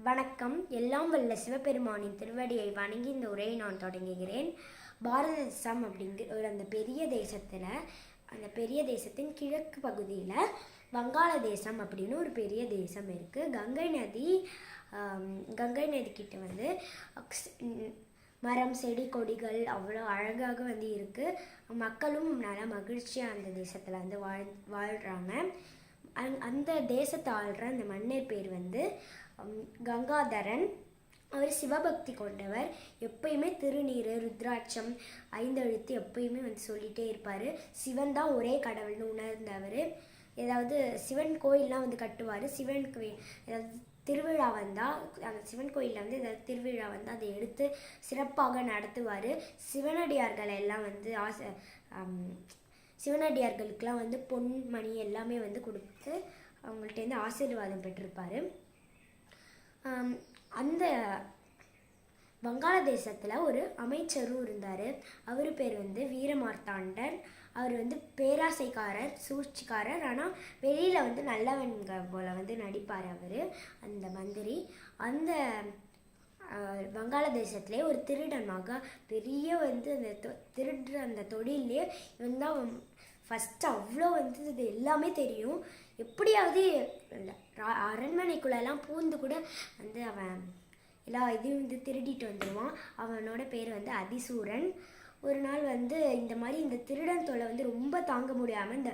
வணக்கம். எல்லாம் வல்ல சிவபெருமானின் திருவடியை வணங்கி இந்த உரையை நான் தொடங்குகிறேன். பாரத தேசம் அப்படிங்கிற ஒரு அந்த பெரிய தேசத்தில் அந்த பெரிய தேசத்தின் கிழக்கு பகுதியில் வங்காள தேசம் அப்படின்னு ஒரு பெரிய தேசம் இருக்குது கங்கை நதி கங்கை நதிக்கிட்ட வந்து மரம் செடி கொடிகள் அவ்வளோ அழகாக வந்து இருக்குது மக்களும் நல்லா மகிழ்ச்சியாக அந்த தேசத்தில் வந்து வாழ் வாழ்கிறாங்க அந்- அந்த தேசத்தை ஆள்ற அந்த மன்னர் பேர் வந்து கங்காதரன். அவர் சிவபக்தி கொண்டவர். எப்பயுமே திருநீர் ருத்ராட்சம் ஐந்தெழுத்து எப்பயுமே வந்து சொல்லிகிட்டே இருப்பார். சிவன் தான் ஒரே கடவுள்னு உணர்ந்தவர். ஏதாவது சிவன் கோயிலெலாம் வந்து கட்டுவார். சிவன் கோயில் ஏதாவது திருவிழா வந்தால் அந்த சிவன் கோயிலில் வந்து ஏதாவது திருவிழா வந்து அதை எடுத்து சிறப்பாக நடத்துவார். சிவனடியார்களை எல்லாம் வந்து ஆசை சிவனடியார்களுக்கெலாம் சிவனடியார்களுக்கெல்லாம் வந்து பொன் மணி எல்லாமே வந்து கொடுத்து அவங்கள்ட்டேருந்து ஆசீர்வாதம் பெற்றிருப்பார். அந்த வங்காளதேசத்தில் ஒரு அமைச்சரும் இருந்தார். அவர் பேர் வந்து வீரமார்த்தாண்டன். அவர் வந்து பேராசைக்காரர் சூழ்ச்சிக்காரர். ஆனால் வெளியில் வந்து நல்லவன்க போல வந்து நடிப்பார் அவர் அந்த மந்திரி. அந்த வங்காளதேசத்திலே ஒரு திருடன் பெரிய வந்து அந்த தொ- திருடுற அந்த தொழிலே இவன் தான் ஃபஸ்ட்டு அவ்வளோ வந்து இது எல்லாமே தெரியும். எப்படியாவது இல்லை அரண்மனைக்குள்ளெல்லாம் பூந்து கூட வந்து அவன் எல்லா இதையும் வந்து திருடிட்டு வந்துடுவான் அவனோட பேர் வந்து அதிசூரன். ஒரு நாள் வந்து இந்த மாதிரி இந்த திருடன் தொல்லை வந்து ரொம்ப தாங்க முடியாமல் இந்த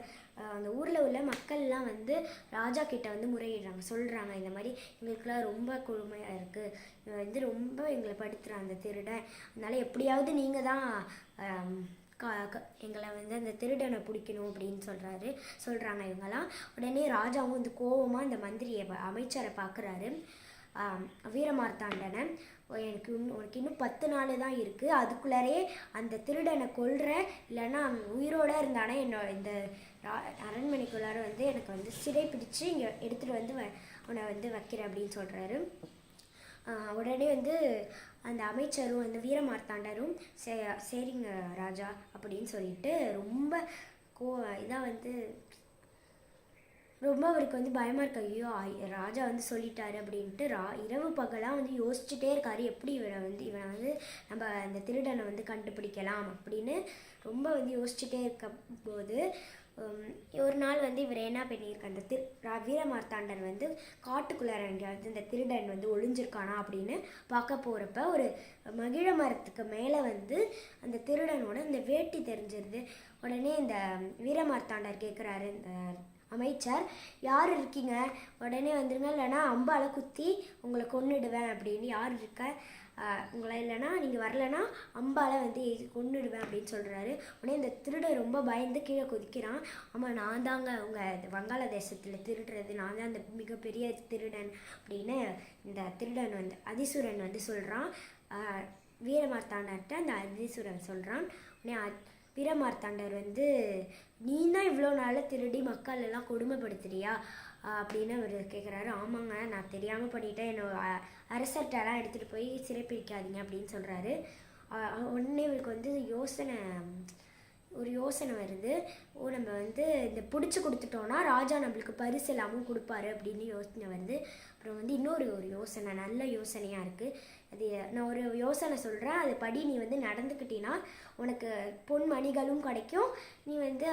அந்த ஊரில் உள்ள மக்கள்லாம் வந்து ராஜா கிட்ட வந்து முறையிடுறாங்க சொல்கிறாங்க இந்த மாதிரி எங்களுக்குலாம் ரொம்ப கொடுமையாக இருக்குது இவன் வந்து ரொம்ப எங்களை படுத்துகிறான் அந்த திருடன். அதனால் எப்படியாவது நீங்கள் தான் எங்களை வந்து அந்த திருடனை பிடிக்கணும் அப்படின்னு சொல்கிறாரு சொல்கிறாங்க இவங்கெல்லாம். உடனே ராஜாவும் வந்து கோவமாக இந்த மந்திரியை அமைச்சரை பார்க்குறாரு வீரமார்த்தாண்டனை. எனக்கு இன்னும் உனக்கு இன்னும் பத்து நாள் தான் இருக்குது அதுக்குள்ளாரே அந்த திருடனை கொல்ற இல்லைன்னா அவன் உயிரோட இருந்தானே என்னோட இந்த அரண்மனைக்குள்ளார வந்து எனக்கு வந்து சிறை பிடிச்சு இங்கே எடுத்துகிட்டு வந்து வ- உன்னை வந்து வைக்கிறேன் அப்படின்னு சொல்கிறாரு உடனே வந்து அந்த அமைச்சரும் அந்த வீரமார்த்தாண்டரும் சே சரிங்க ராஜா அப்படின்னு சொல்லிட்டு ரொம்ப கோ இதாக வந்து ரொம்ப அவருக்கு வந்து பயமாக இருக்கு. ஐயோ ராஜா வந்து சொல்லிட்டாரு அப்படின்ட்டு ரா இரவு பகலாக வந்து யோசிச்சுட்டே இருக்காரு. எப்படி இவனை வந்து இவனை வந்து நம்ம அந்த திருடனை வந்து கண்டுபிடிக்கலாம் அப்படின்னு ரொம்ப வந்து யோசிச்சுட்டே இருக்க போது ஒரு நாள் வந்து இவர் என்ன பண்ணியிருக்க அந்த திரு வீரமார்த்தாண்டன் வந்து காட்டுக்குள்ளார எங்கேயாவது இந்த திருடன் வந்து ஒளிஞ்சிருக்கானா அப்படின்னு பார்க்க போகிறப்ப ஒரு மகிழ மரத்துக்கு மேலே வந்து அந்த திருடனோட இந்த வேட்டி தெரிஞ்சிருது. உடனே இந்த வீரமார்த்தாண்டர் கேட்குறாரு இந்த அமைச்சர் யார் இருக்கீங்க? உடனே வந்துருங்க இல்லைன்னா அம்பால குத்தி உங்களை கொன்னுடுவேன் அப்படின்னு யார் இருக்க உங்களை இல்லைன்னா நீங்கள் வரலைன்னா அம்பால வந்து கொண்டுடுவேன் அப்படின்னு சொல்கிறாரு உடனே இந்த திருடன் ரொம்ப பயந்து கீழே குதிக்கிறான். ஆமாம் நான் தாங்க உங்கள் வங்காளதேசத்தில் திருடுறது. நான் தான் அந்த மிகப்பெரிய திருடன் அப்படின்னு இந்த திருடன் வந்து அதிசூரன் வந்து சொல்கிறான் வீரமார்த்தாண்டர்கிட்ட அந்த அதிசூரன் சொல்கிறான் உடனே அ- வீரமார்த்தாண்டர் வந்து நீ தான் இவ்வளோ நாளாக திருடி மக்கள் எல்லாம் கொடுமைப்படுத்துறியா? அப்படின்னு அவர் கேட்குறாரு ஆமாங்க நான் தெரியாமல் பண்ணிட்டேன். என்னோட அ- அரசர்கிட்டலாம் எடுத்துகிட்டு போய் சிறைப்பிடிக்காதீங்க அப்படின்னு சொல்கிறாரு உடனே இவருக்கு வந்து யோசனை ஒரு யோசனை வருது. ஓ நம்ம வந்து இந்த பிடிச்சி கொடுத்துட்டோன்னா ராஜா நம்மளுக்கு பரிசு எல்லாமும் கொடுப்பாரு அப்படின்னு யோசனை வருது. அப்புறம் வந்து இன்னொரு ஒரு யோசனை நல்ல யோசனையாக இருக்குது அது நான் ஒரு யோசனை சொல்கிறேன் அது படி நீ வந்து நடந்துக்கிட்டீன்னா உனக்கு பொன் மணிகளும் கிடைக்கும். நீ வந்து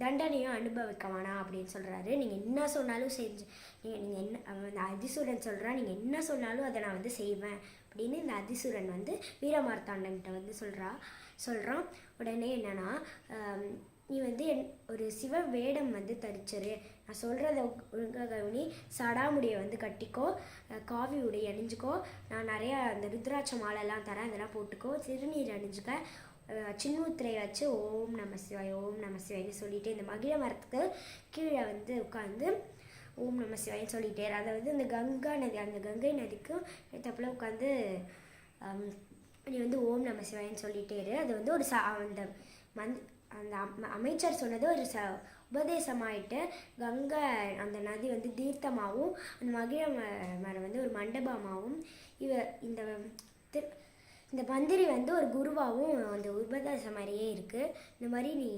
தண்டனையும் அனுபவிக்க வேணாம் அப்படின்னு சொல்கிறாரு நீங்கள் என்ன சொன்னாலும் செஞ்சு நீங்கள் நீங்கள் என்ன அந்த அதிசூரன் சொல்கிறான் நீங்கள் என்ன சொன்னாலும் அதை நான் வந்து செய்வேன் அப்படின்னு இந்த அதிசூரன் வந்து வீரமார்த்தாண்டன்கிட்ட வந்து சொல்கிறா சொல்கிறான் உடனே என்னன்னா நீ வந்து என் ஒரு சிவ வேடம் வந்து தரிச்சிரு. நான் சொல்கிறத ஒழுங்காக கவனி சடாமுடியை வந்து கட்டிக்கோ காவி உடை அணிஞ்சுக்கோ. நான் நிறையா அந்த ருத்ராட்ச மாலைலாம் தரேன் அதெல்லாம் போட்டுக்கோ. சிறுநீர் அணிஞ்சுக்க. சின்னூத்திரையை வச்சு ஓம் நம சிவாய் ஓம் நம சிவாய்னு சொல்லிட்டு இந்த மகிழ மரத்துக்கு கீழே வந்து உட்காந்து ஓம் நம சிவாய்னு சொல்லிட்டே அதாவது இந்த கங்கா நதி அந்த கங்கை நதிக்கும் தப்பில் உட்காந்து நீ வந்து ஓம் நம சிவாயன்னு சொல்லிட்டே இரு. அது வந்து ஒரு ச அந்த மந் அந்த அமைச்சர் சொன்னது ஒரு ச உபதேசமாயிட்டு கங்கை அந்த நதி வந்து தீர்த்தமாகவும் அந்த மகிழ மரம் வந்து ஒரு மண்டபமாகவும் இவ இந்த திரு இந்த மந்திரி வந்து ஒரு குருவாகவும் அந்த உபதேச மாதிரியே இருக்குது இந்த மாதிரி நீ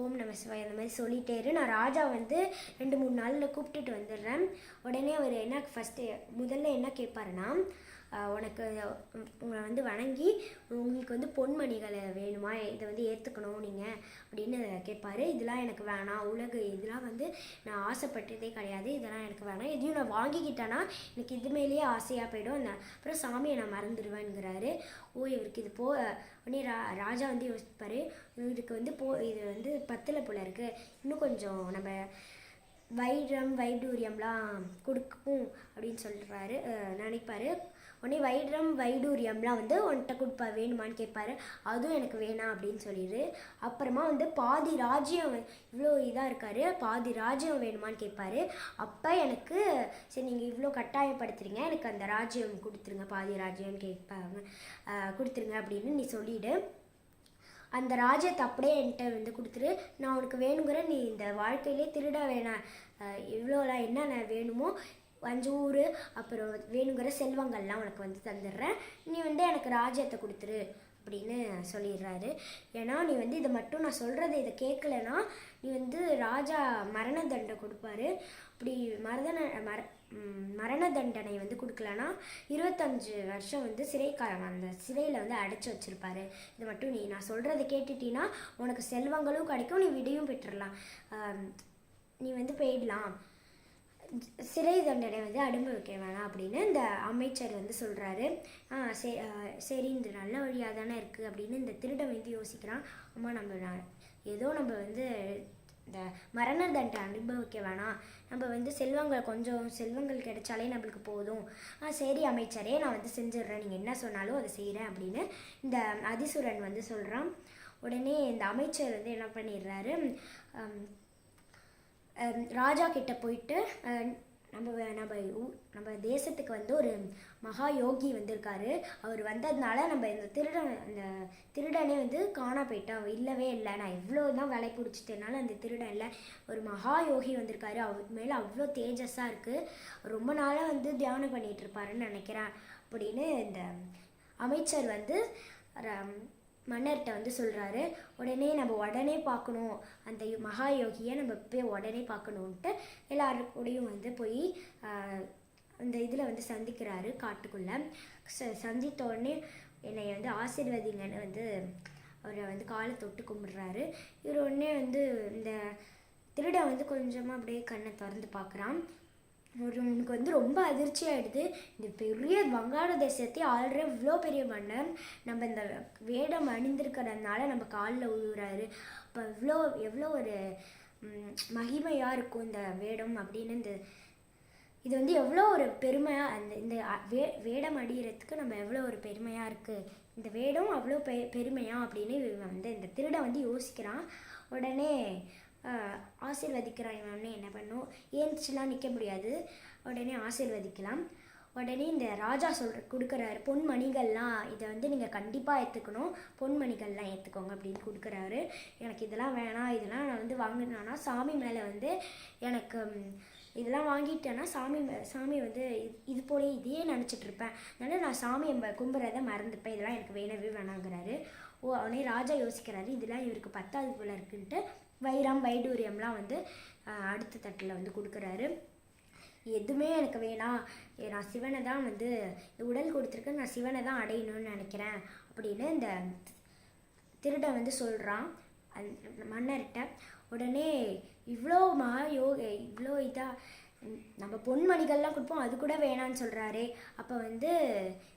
ஓம் நம சிவாய் அந்த மாதிரி சொல்லிட்டே இரு. நான் ராஜா வந்து ரெண்டு மூணு நாளில் கூப்பிட்டுட்டு வந்துடுறேன். உடனே அவர் என்ன ஃபஸ்ட்டு முதல்ல என்ன கேட்பாருன்னா உனக்கு உங்களை வந்து வணங்கி உங்களுக்கு வந்து பொன்மணிகளை வேணுமா? இதை வந்து ஏற்றுக்கணும் நீங்கள் அப்படின்னு கேட்பாரு இதெல்லாம் எனக்கு வேணாம். உலக இதெல்லாம் வந்து நான் ஆசைப்பட்டதே கிடையாது. இதெல்லாம் எனக்கு வேணாம். எதையும் நான் வாங்கிக்கிட்டேன்னா எனக்கு இது மேலேயே ஆசையாக போயிடும். அந்த அப்புறம் சாமியை நான் மறந்துடுவேங்கிறாரு ஓ இவருக்கு இது போ உடனே ரா ராஜா வந்து யோசிப்பாரு. இவருக்கு வந்து போ இது வந்து பத்தில் போல இருக்குது இன்னும் கொஞ்சம் நம்ம வைரம் வைடூரியம்லாம் கொடுக்கும் அப்படின்னு சொல்கிறாரு நினைப்பாரு. உடனே வைரம் வைடூரியம்லாம் வந்து உன்கிட்ட கொடுப்பா வேணுமான்னு கேட்பாரு. அதுவும் எனக்கு வேணாம் அப்படின்னு சொல்லிடு அப்புறமா வந்து பாதி ராஜ்யம் இவ்வளோ இதாக இருக்காரு. பாதி ராஜ்யம் வேணுமான்னு கேட்பாரு. அப்போ எனக்கு சரி நீங்கள் இவ்வளோ கட்டாயப்படுத்துறீங்க. எனக்கு அந்த ராஜ்யம் கொடுத்துருங்க பாதி ராஜ்யம்னு கேட்பாங்க கொடுத்துருங்க அப்படின்னு நீ சொல்லிவிடு அந்த ராஜ்யத்தை அப்படியே என்கிட்ட வந்து கொடுத்துரு. நான் உனக்கு வேணுங்கிற நீ இந்த வாழ்க்கையிலே திருட வேணாம். இவ்வளோலாம் என்னென்ன வேணுமோ அஞ்சு ஊர் அப்புறம் வேணுங்கிற செல்வங்கள்லாம் உனக்கு வந்து தந்துடுறேன். நீ வந்து எனக்கு ராஜ்யத்தை கொடுத்துரு அப்படின்னு சொல்லிடுறாரு. ஏன்னா நீ வந்து இதை மட்டும் நான் சொல்கிறத இதை கேட்கலனா நீ வந்து ராஜா மரண தண்டனை கொடுப்பாரு. அப்படி மரதன மர மரண தண்டனை வந்து கொடுக்கலனா இருபத்தஞ்சு வருஷம் வந்து சிறைக்காரன் அந்த சிறையில் வந்து அடைச்சி வச்சுருப்பாரு. இது மட்டும் நீ நான் சொல்கிறத கேட்டுட்டீன்னா உனக்கு செல்வங்களும் கிடைக்கும் நீ விடையும் பெற்றுடலாம். நீ வந்து போயிடலாம். சிறை தண்டனை வந்து அனுபவிக்க வேணாம் அப்படின்னு இந்த அமைச்சர் வந்து சொல்கிறாரு சரி சரி இந்த நல்ல வழியாக தானே இருக்குது அப்படின்னு இந்த திருடன் வந்து யோசிக்கிறான். அம்மா நம்ம ஏதோ நம்ம வந்து இந்த மரண தண்டனை அனுபவிக்க வேணாம். நம்ம வந்து செல்வங்கள் கொஞ்சம் செல்வங்கள் கிடைச்சாலே நம்மளுக்கு போதும். ஆ சரி அமைச்சரே நான் வந்து செஞ்சிடுறேன். நீங்கள் என்ன சொன்னாலும் அதை செய்கிறேன் அப்படின்னு இந்த அதிசுரன் வந்து சொல்கிறான் உடனே இந்த அமைச்சர் வந்து என்ன பண்ணிடுறாரு? ராஜா கிட்ட போயிட்டு நம்ம நம்ம ஊ- நம்ம தேசத்துக்கு வந்து ஒரு மகா யோகி வந்திருக்காரு. அவர் வந்ததுனால நம்ம இந்த திருடன் அந்த திருடனே வந்து காணா போயிட்டான் இல்லவே இல்லை. நான் இவ்வளோ தான் விலை பிடிச்சிட்டனால அந்த திருடன் இல்லை. ஒரு மகா யோகி வந்திருக்காரு. அவர் மேலே அவ்வளோ தேஜஸாக இருக்குது ரொம்ப நாளாக வந்து தியானம் பண்ணிகிட்டு இருப்பாருன்னு நினைக்கிறேன். அப்படின்னு இந்த அமைச்சர் வந்து மன்னர்கிட்ட வந்து சொல்கிறாரு உடனே நம்ம உடனே பார்க்கணும். அந்த மகாயோகியை மகா யோகியை நம்ம போய் உடனே பார்க்கணுன்ட்டு எல்லாருக்கூடையும் வந்து போய் அந்த இதில் வந்து சந்திக்கிறாரு காட்டுக்குள்ளே. ச சந்தித்த உடனே என்னை வந்து ஆசிர்வதிங்கன்னு வந்து அவரை வந்து காலை தொட்டு கும்பிடுறாரு. இவர் உடனே வந்து இந்த திருடன் வந்து கொஞ்சமாக அப்படியே கண்ணை திறந்து பார்க்குறான். ஒருவனுக்கு உனக்கு வந்து ரொம்ப அதிர்ச்சி ஆயிடுது. இந்த பெரிய வங்காள தேசத்தை ஆள்ற இவ்வளோ பெரிய மன்னன் நம்ம இந்த வேடம் அணிந்திருக்கிறதுனால நம்ம காலில் உழுவுறாரு அப்போ இவ்வளோ எவ்வளோ ஒரு மகிமையாக இருக்கும் இந்த வேடம் அப்படின்னு இந்த இது வந்து எவ்வளோ ஒரு பெருமையாக அந்த இந்த வே வேடம் அடிகிறதுக்கு நம்ம எவ்வளோ ஒரு பெருமையாக இருக்குது இந்த வேடம் அவ்வளோ பெ பெருமையா அப்படின்னு வந்து இந்த திருடன் வந்து யோசிக்கிறான். உடனே ஆஹ், ஆசீர்வதிக்கிறான் இவன் என்ன பண்ணும்? ஏந்திச்சுலாம் நிற்க முடியாது. உடனே ஆசீர்வதிக்கலாம். உடனே இந்த ராஜா சொல்கிற கொடுக்குறாரு பொன்மணிகள்லாம் இதை வந்து நீங்கள் கண்டிப்பாக ஏற்றுக்கணும் பொன்மணிகள்லாம் ஏற்றுக்கோங்க அப்படின்னு கொடுக்குறாரு. எனக்கு இதெல்லாம் வேணாம் இதெல்லாம் நான் வந்து வாங்கினான்னா சாமி மேலே வந்து எனக்கு இதெல்லாம் வாங்கிட்டேன்னா சாமி மே- சாமி வந்து இது- போலே இதையே நினச்சிட்ருப்பேன். அதனால் அதனால நான் சாமியை ம- கும்பிட்றத மறந்துப்பேன். இதெல்லாம் எனக்கு வேணவே வேணாங்கிறாரு. ஓ அவனே ராஜா யோசிக்கிறாரு இதெல்லாம் இவருக்கு பத்தாவது போல இருக்குன்ட்டு வைரம் வைடூரியம்லாம் வந்து அடுத்த தட்டில் வந்து கொடுக்குறாரு. எதுவுமே எனக்கு வேணாம். ஏ, நான் சிவனை தான் வந்து இந்த உடல் கொடுத்துருக்கேன் நான் சிவனை தான் அடையணும்னு நினைக்கிறேன் அப்படின்னு இந்த திருடன் வந்து சொல்கிறான் மன்னர்கிட்ட உடனே இவ்வளோ மகா யோக இவ்வளோ இதாக நம்ம பொன்மணிகள்லாம் கொடுப்போம் அது கூட வேணான்னு சொல்கிறாரே அப்போ வந்து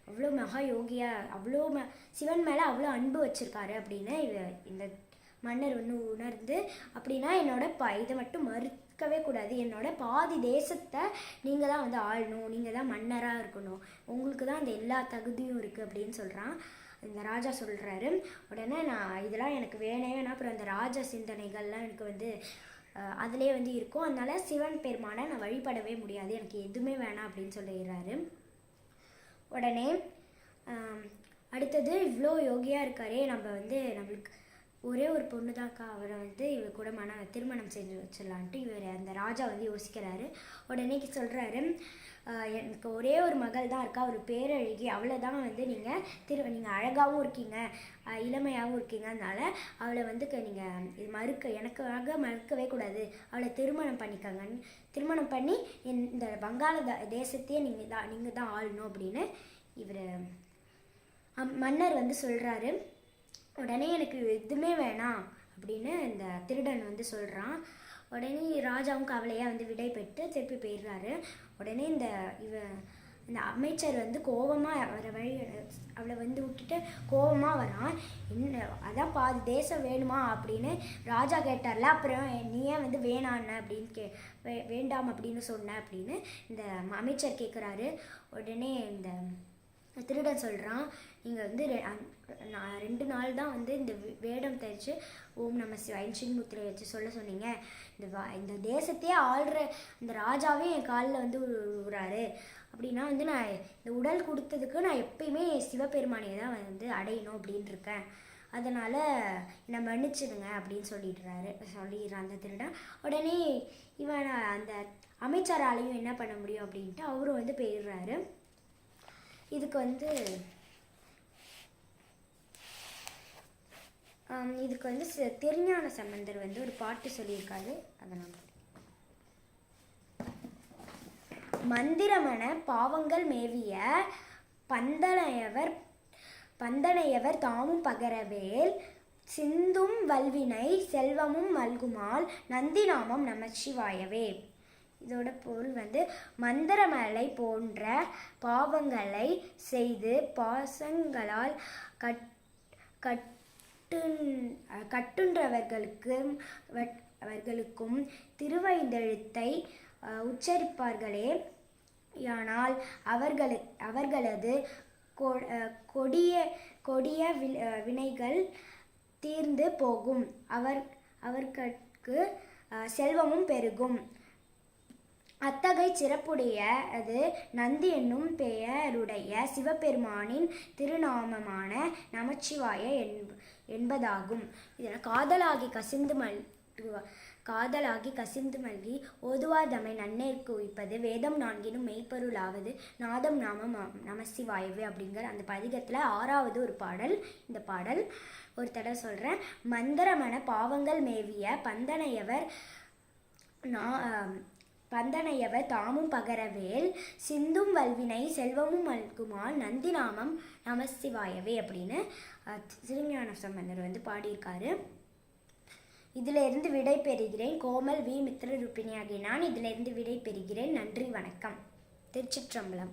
அவ்வளோ மகா யோகியா அவ்வளோ ம சிவன் மேலே அவ்வளோ அன்பு வச்சுருக்காரு அப்படின்னு இந்த மன்னர் ஒன்று உணர்ந்து அப்படின்னா என்னோட ப இதை மட்டும் மறுக்கவே கூடாது. என்னோட பாதி தேசத்தை நீங்கள் தான் வந்து ஆளணும். நீங்கள் தான் மன்னராக இருக்கணும். உங்களுக்கு தான் அந்த எல்லா தகுதியும் இருக்குது அப்படின்னு சொல்கிறான் இந்த ராஜா சொல்கிறாரு உடனே நான் இதெல்லாம் எனக்கு வேணே அப்புறம் அந்த ராஜ சிந்தனைகள்லாம் எனக்கு வந்து அதிலே வந்து இருக்கும். அதனால் சிவன் பெருமானை நான் வழிபடவே முடியாது. எனக்கு எதுவுமே வேணாம் அப்படின்னு சொல்லிடுறாரு. உடனே அடுத்தது இவ்வளோ யோகியாக இருக்காரே. நம்ம வந்து நம்மளுக்கு ஒரே ஒரு பொண்ணு தான்க்கா அவரை வந்து இவர் கூட மன திருமணம் செஞ்சு வச்சிடலான்ட்டு இவர் அந்த ராஜா வந்து யோசிக்கிறாரு. உடனே சொல்கிறாரு எனக்கு ஒரே ஒரு மகள் தான் இருக்கா. ஒரு பேரழகி. அவளை தான் வந்து நீங்கள் திரு நீங்கள் அழகாகவும் இருக்கீங்க. இளமையாகவும் இருக்கீங்க அதனால் அவளை வந்து நீங்கள் இது மறுக்க எனக்காக மறுக்கவே கூடாது. அவளை திருமணம் பண்ணிக்கங்கன்னு திருமணம் பண்ணி இந்த- இந்த வங்காள தேசத்தையே நீங்கள் தான் நீங்கள் தான் ஆளணும் அப்படின்னு இவர் அம்- மன்னர் வந்து சொல்கிறாரு உடனே எனக்கு எதுவுமே வேணாம் அப்படின்னு இந்த திருடன் வந்து சொல்கிறான் உடனே ராஜாவும் கவலையாக வந்து விடை பெற்று திருப்பி போயிடுறாரு. உடனே இந்த இவ இந்த அமைச்சர் வந்து கோவமாக வர வழி அவளை வந்து விட்டுட்டு கோவமாக வரான். என்ன அதான் பாதி தேசம் வேணுமா அப்படின்னு ராஜா கேட்டார்ல அப்புறம் நீ ஏன் வந்து வேணான்னு அப்படின்னு கே வே வேண்டாம் அப்படின்னு சொன்ன அப்படின்னு இந்த அமைச்சர் கேட்குறாரு உடனே இந்த திருடன் சொல்கிறான் நீங்கள் வந்து ரெ- நான் ரெண்டு நாள் தான் வந்து இந்த வேடம் தெரிச்சு ஓம் நம்ம சிவாயின் முத்திரை வச்சு சொல்ல சொன்னீங்க. இந்த வா இந்த தேசத்தையே ஆள்ற இந்த ராஜாவே என் காலில் வந்து விழுறாரு அப்படின்னா வந்து நான் இந்த உடல் கொடுத்ததுக்கு நான் எப்பயுமே சிவபெருமானையை தான் வந்து அடையணும் அப்படின்னு இருக்கேன் அதனால் என்னை மன்னிச்சிடுங்க அப்படின்னு சொல்லிடுறாரு சொல்லிடுறான் அந்த திருடன். உடனே இவன் அந்த அமைச்சராலையும் என்ன பண்ண முடியும் அப்படின்ட்டு அவரும் வந்து போயிடுறாரு. இதுக்கு வந்து இதுக்கு வந்து சி- திருஞான சம்பந்தர் வந்து ஒரு பாட்டு சொல்லியிருக்காரு. அதனால் மந்திரமன பாவங்கள் மேவிய பந்தனையவர் பந்தனையவர் தாமும் பகரவேல் சிந்தும் வல்வினை செல்வமும் மல்குமால் நந்திநாமம் நமச்சிவாயவே. இதோட பொருள் வந்து மந்திரமலை போன்ற பாவங்களை செய்து பாசங்களால் கட் கட்டு கட்டுன்றவர்களுக்கும் வட்- அவர்களுக்கும் திருவைந்தெழுத்தை உச்சரிப்பார்களே. ஆனால் அவர்களு அவர்களது கொ- கொடிய கொடிய வினைகள் தீர்ந்து போகும். அவர் அவர்களுக்கு செல்வமும் பெருகும். அத்தகை சிறப்புடைய அது நந்தி என்னும் பெயருடைய சிவபெருமானின் திருநாமமான நமச்சிவாய என்பதாகும். இதில் காதலாகி கசிந்து மல் காதலாகி கசிந்து மல்கி ஓதுவாதமை நன்னேற்கு உயிப்பது வேதம் நான்கினும் மெய்ப்பொருளாவது நாதம் நாமம் நமசிவாயவு நமசிவாயவே அப்படிங்கிற அந்த பதிகத்தில் ஆறாவது ஒரு பாடல் இந்த பாடல் ஒரு தடவை சொல்கிறேன் மந்திரமன பாவங்கள் மேவிய பந்தனையவர் நா- பந்தனையவர் தாமும் பகரவேல் சிந்தும் வல்வினை செல்வமும் அல்குமால் நந்திநாமம் நமசிவாயவே அப்படின்னு சிறுஞான சம்பந்தர் வந்து பாடியிருக்காரு. இதிலிருந்து விடை பெறுகிறேன். கோமல் வி. மித்திர நான் இதிலிருந்து விடை பெறுகிறேன். நன்றி வணக்கம். திருச்சிற்றம்பலம்.